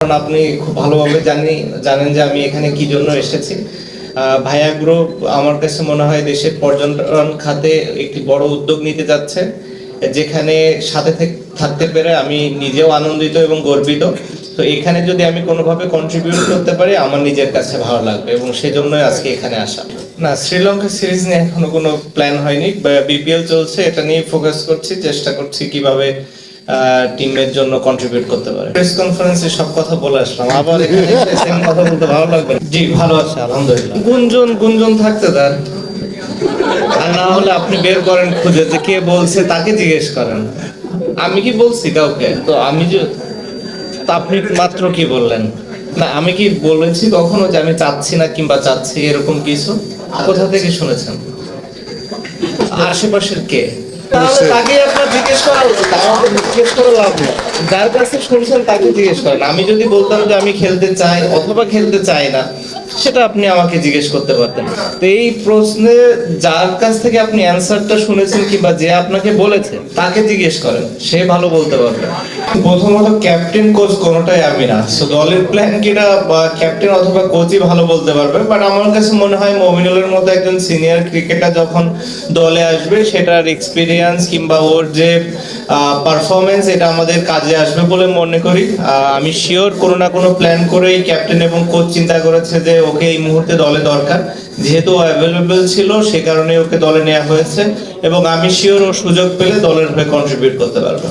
কারণ আপনি খুব ভালোভাবে জানি জানেন যে আমি এখানে কি জন্য এসেছি। ভাইয়া গ্রুপ আমার কাছে মনে হয় দেশের পর্যটন খাতে একটি বড় উদ্যোগ নিতে যাচ্ছে, যেখানে সাথে থাক- থাকতে পেরে আমি নিজেও আনন্দিত এবং গর্বিত। তো এখানে যদি আমি কোনোভাবে কন্ট্রিবিউট করতে পারি, আমার নিজের কাছে ভালো লাগবে এবং সেজন্যই আজকে এখানে আসা। না, শ্রীলঙ্কা সিরিজ নিয়ে এখনও কোনো প্ল্যান হয়নি। বিপিএল চলছে, এটা নিয়ে ফোকাস করছি, চেষ্টা করছি কীভাবে টিমের জন্য কন্ট্রিবিউট করতে পারে। প্রেস কনফারেন্সে সব কথা বলে আসলাম আবার সেম কথা বলতে ভালো লাগবে জি ভালো আছে আলহামদুলিল্লাহ। গুঞ্জন গুঞ্জন থাকতে তার। আর না হলে আপনি বের করেন খুঁজে যে কে বলছে তাকে জিজ্ঞেস করেন। আমি কি বলছি কাউকে? তো আমি যে আপনি মাত্র কি বললেন? না আমি কি বলেছি কখনো যে আমি চাচ্ছি না কিংবা চাচ্ছি এরকম কিছু? কোথা থেকে শুনেছেন? আশেপাশের কে? তাহলে তাকে আপনার জিজ্ঞেস করা আমাকে জিজ্ঞেস করে লাভ নেই। যার কাছে শুনছেন তাকে জিজ্ঞেস করেন। আমি যদি বলতাম যে আমি খেলতে চাই অথবা খেলতে চাই না সেটা আপনি আমাকে জিজ্ঞেস করতে পারতেন। তো এই প্রশ্নে যার কাছ থেকে আপনি অ্যান্সারটা শুনেছেন কিংবা যে আপনাকে বলেছে তাকে জিজ্ঞেস করেন। সে ভালো বলতে পারবে। প্রথমত ক্যাপ্টেন কোচ কোনোটাই আমি না। So, দলের প্ল্যান কিনা বা ক্যাপ্টেন অথবা কোচই ভালো বলতে পারবে। বাট আমার কাছে মনে হয় মমিনুলের মতো একজন সিনিয়র ক্রিকেটার যখন দলে আসবে সেটার এক্সপিরিয়েন্স কিংবা ওর যে পারফরমেন্স এটা আমাদের কাজে আসবে বলে মনে করি। আমি শিওর কোনো না কোনো প্ল্যান করেই ক্যাপ্টেন এবং কোচ চিন্তা করেছে যে ওকে এই মুহূর্তে দলে দরকার। যেহেতু অ্যাভেলেবেল ছিল, সে কারণে ওকে দলে নেওয়া হয়েছে এবং আমি শিওর ও সুযোগ পেলে দলের হয়ে কন্ট্রিবিউট করতে পারবে।